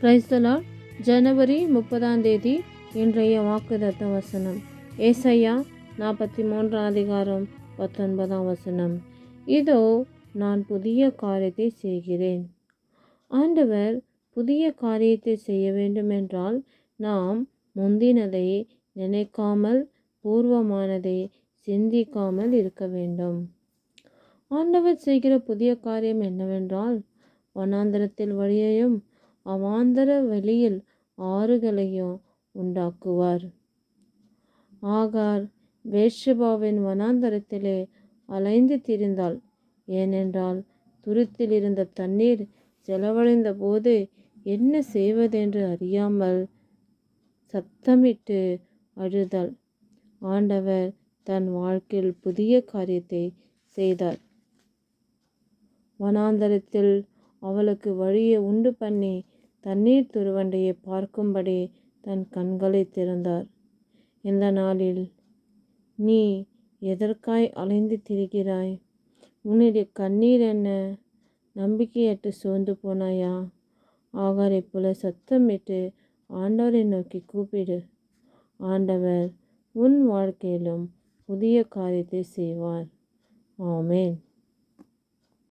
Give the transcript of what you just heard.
கிரைஸ்தலால் ஜனவரி முப்பதாம் தேதி இன்றைய வாக்குதத்த வசனம். ஏசையா நாற்பத்தி மூன்றாம் அதிகாரம் பத்தொன்பதாம் வசனம். இதோ நான் புதிய காரியத்தை செய்கிறேன். ஆண்டவர் புதிய காரியத்தை செய்ய வேண்டுமென்றால் நாம் முந்தினதை நினைக்காமல் பூர்வமானதை சிந்திக்காமல் இருக்க வேண்டும். ஆண்டவர் செய்கிற புதிய காரியம் என்னவென்றால் வனாந்தரத்தில் வழியையும் அவாந்தர வெளியில் ஆறுகளையும் உண்டாக்குவார். ஆகார் வேஷபாவின் வனாந்தரத்திலே அலைந்து திரிந்தாள். ஏனென்றால் துருத்தில் இருந்த தண்ணீர் செலவழிந்த போது என்ன செய்வதென்று அறியாமல் சத்தமிட்டு அழுதாள். ஆண்டவர் தன் வாழ்க்கையில் புதிய காரியத்தை செய்தார். வனாந்தரத்தில் அவளுக்கு வழியை உண்டு பண்ணி தண்ணீர் துருவண்டையை பார்க்கும்படி தன் கண்களை திறந்தார். இந்த நாளில் நீ எதற்காய் அலைந்து திரிகிறாய்? உன்னுடைய கண்ணீர் என்ன? நம்பிக்கையற்று சோர்ந்து போனாயா? ஆகாரை போல சத்தமிட்டு ஆண்டவரை நோக்கி கூப்பிடு. ஆண்டவர் உன் வாழ்க்கையிலும் புதிய காரியத்தை செய்வார். ஆமேன்.